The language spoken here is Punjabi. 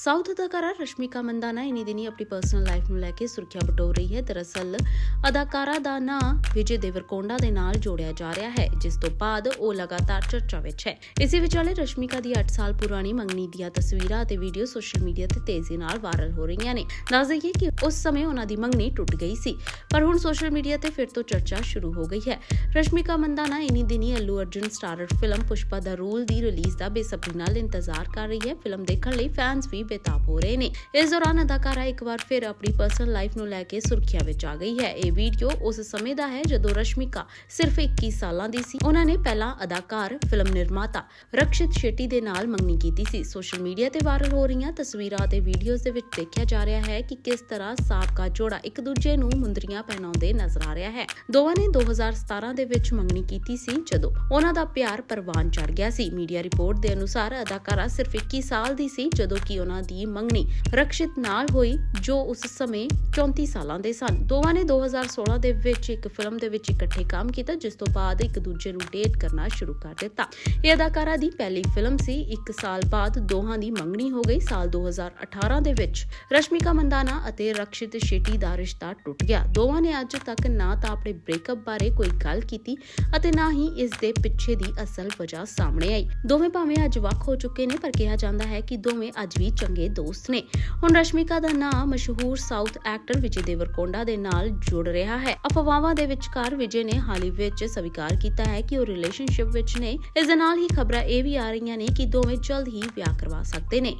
ਸਾਊਥ ਅਦਾਕਾਰਾ ਰਸ਼ਮਿਕਾ ਮੰਦਾਨਾ ਇਨੀ ਦਿਨੀ ਆਪਣੀ ਪਰਸਨਲ ਲਾਈਫ ਨੂੰ ਲੈ ਕੇ ਸੁਰਖੀਆਂ ਬਟੋਰ ਰਹੀ ਹੈ। ਦਰਅਸਲ ਅਦਾਕਾਰਾ ਦਾ ਨਾਂ ਵਿਜੇ ਦੇਵਰਕੋਂਡਾ ਦੇ ਨਾਲ ਜੋੜਿਆ ਜਾ ਰਿਹਾ ਹੈ, ਜਿਸ ਤੋਂ ਬਾਅਦ ਉਹ ਲਗਾਤਾਰ ਚਰਚਾ ਵਿੱਚ ਹੈ। ਇਸੇ ਵਿਚਾਲੇ ਰਸ਼ਮਿਕਾ ਦੀ 8 ਸਾਲ ਪੁਰਾਣੀ ਮੰਗਣੀ ਦੀਆਂ ਤਸਵੀਰਾਂ ਅਤੇ ਵੀਡੀਓ ਸੋਸ਼ਲ ਮੀਡੀਆ ਤੇ ਤੇਜ਼ੀ ਨਾਲ ਵਾਇਰਲ ਹੋ ਰਹੀਆਂ ਨੇ। ਦੱਸ ਦਈਏ ਕਿ ਉਸ ਸਮੇਂ ਉਹਨਾਂ ਦੀ ਮੰਗਣੀ ਟੁੱਟ ਗਈ ਸੀ, ਪਰ ਹੁਣ ਸੋਸ਼ਲ ਮੀਡੀਆ ਤੇ ਫਿਰ ਤੋਂ ਚਰਚਾ ਸ਼ੁਰੂ ਹੋ ਗਈ ਹੈ। ਰਸ਼ਮਿਕਾ ਮੰਦਾਨਾ ਇਨੀ ਦਿਨੀ Allu Arjun starrer film Pushpa the rule the release ਦਾ ਬੇਸਬਰੀ ਨਾਲ ਇੰਤਜ਼ਾਰ ਕਰ ਰਹੀ ਹੈ। ਫਿਲਮ ਦੇਖਣ ਲਈ ਫੈਨਸ ਵੀ ਬੇਤਾਬ ਹੋ ਰਹੇ ਨੇ। ਇਸ ਦੌਰਾਨ ਅਦਾਕਾਰਾ ਇੱਕ ਵਾਰ ਫਿਰ ਆਪਣੀ ਪਰਸਨਲ ਲਾਈਫ ਨੂੰ ਲੈ ਕੇ ਸੁਰਖੀਆਂ ਵਿੱਚ ਆ ਗਈ ਹੈ। ਇਹ ਵੀਡੀਓ ਉਸ ਸਮੇਂ ਦਾ ਹੈ ਜਦੋਂ ਰਸ਼ਮਿਕਾ ਸਿਰਫ 21 ਸਾਲਾਂ ਦੀ ਸੀ। ਉਹਨਾਂ ਨੇ ਪਹਿਲਾਂ ਅਦਾਕਾਰ ਫਿਲਮ ਨਿਰਮਾਤਾ ਰਕਸ਼ਿਤ ਸ਼ੈਟੀ ਦੇ ਨਾਲ ਮੰਗਣੀ ਕੀਤੀ ਸੀ। ਸੋਸ਼ਲ ਮੀਡੀਆ ਤੇ ਵਾਇਰਲ ਹੋ ਰਹੀਆਂ ਤਸਵੀਰਾਂ ਅਤੇ ਵੀਡੀਓਜ਼ ਦੇ ਵਿੱਚ ਦੇਖਿਆ ਜਾ ਰਿਹਾ ਹੈ ਕਿ ਕਿਸ ਤਰ੍ਹਾਂ ਸਾਬਕਾ ਜੋੜਾ ਇੱਕ ਦੂਜੇ ਨੂੰ ਮੁੰਦਰੀਆਂ ਪਹਿਨਾਉਂਦੇ ਨਜ਼ਰ ਆ ਰਿਹਾ ਹੈ। ਦੋਵਾਂ ਨੇ 2017 ਦੇ ਵਿੱਚ ਮੰਗਣੀ ਕੀਤੀ ਸੀ ਜਦੋਂ ਉਹਨਾਂ ਦਾ ਪਿਆਰ ਪਰਵਾਨ ਚੜ ਗਿਆ ਸੀ। ਮੀਡੀਆ ਰਿਪੋਰਟ ਦੇ ਅਨੁਸਾਰ ਅਦਾਕਾਰਾ ਸਿਰਫ 21 ਸਾਲ ਦੀ ਸੀ ਜਦੋਂ ਕਿ ਉਹਨਾਂ ਦੀ ਮੰਗਣੀ। ਰਕਸ਼ਿਤ ਨਾਲ ਹੋਈ, ਜੋ ਉਸ ਸਮੇਂ 34 ਸਾਲਾਂ ਦੇ ਸਨ। ਦੋਵਾਂ ਨੇ 2016 ਦੇ ਵਿੱਚ ਇੱਕ ਫਿਲਮ ਦੇ ਵਿੱਚ ਇਕੱਠੇ ਕੰਮ ਕੀਤਾ, ਜਿਸ ਤੋਂ ਬਾਅਦ ਇੱਕ ਦੂਜੇ ਨੂੰ ਡੇਟ ਕਰਨਾ ਸ਼ੁਰੂ ਕਰ ਦਿੱਤਾ। ਇਹ ਅਦਾਕਾਰਾ ਦੀ ਪਹਿਲੀ ਫਿਲਮ ਸੀ। ਇੱਕ ਸਾਲ ਬਾਅਦ ਦੋਹਾਂ ਦੀ ਮੰਗਣੀ ਹੋ ਗਈ। ਸਾਲ 2018 ਦੇ ਵਿੱਚ ਰਸ਼ਮਿਕਾ ਮੰਦਾਨਾ ਅਤੇ ਰਕਸ਼ਿਤ ਸ਼ੇਟੀ ਦਾ ਰਿਸ਼ਤਾ ਟੁੱਟ ਗਿਆ। ਦੋਵਾਂ ਨੇ ਅੱਜ ਤੱਕ ਨਾ ਤਾਂ ਆਪਣੇ ਬ੍ਰੇਕਅਪ ਬਾਰੇ ਕੋਈ ਗੱਲ ਕੀਤੀ ਅਤੇ ਨਾ ਹੀ ਇਸ ਦੇ ਪਿੱਛੇ ਦੀ ਅਸਲ ਵਜ੍ਹਾ ਸਾਹਮਣੇ ਆਈ। ਦੋਵੇਂ ਭਾਵੇਂ ਅੱਜ ਵੱਖ ਹੋ ਚੁੱਕੇ ਨੇ, ਪਰ ਕਿਹਾ ਜਾਂਦਾ ਹੈ ਕਿ ਦੋਵੇਂ ਅੱਜ ਵੀ ਚੰਗੇ ਦੋਸਤ ਨੇ। ਹੁਣ ਰਸ਼ਮਿਕਾ ਦਾ ਨਾਮ ਮਸ਼ਹੂਰ ਸਾਊਥ ਐਕਟਰ ਵਿਜੇ ਦੇਵਰਕੋਂਡਾ ਦੇ ਨਾਲ ਜੁੜ ਰਿਹਾ ਹੈ। ਅਫਵਾਹਾਂ ਦੇ ਵਿਚਕਾਰ ਵਿਜੇ ਨੇ ਹਾਲੀ ਵਿੱਚ ਸਵੀਕਾਰ ਕੀਤਾ ਹੈ ਕਿ ਉਹ ਰਿਲੇਸ਼ਨਸ਼ਿਪ ਵਿੱਚ ਨੇ। ਇਸ ਦੇ ਨਾਲ ਹੀ ਖਬਰਾਂ ਇਹ ਵੀ ਆ ਰਹੀਆਂ ਨੇ ਕਿ ਦੋਵੇਂ ਜਲਦ ਹੀ ਵਿਆਹ ਕਰਵਾ ਸਕਦੇ ਨੇ।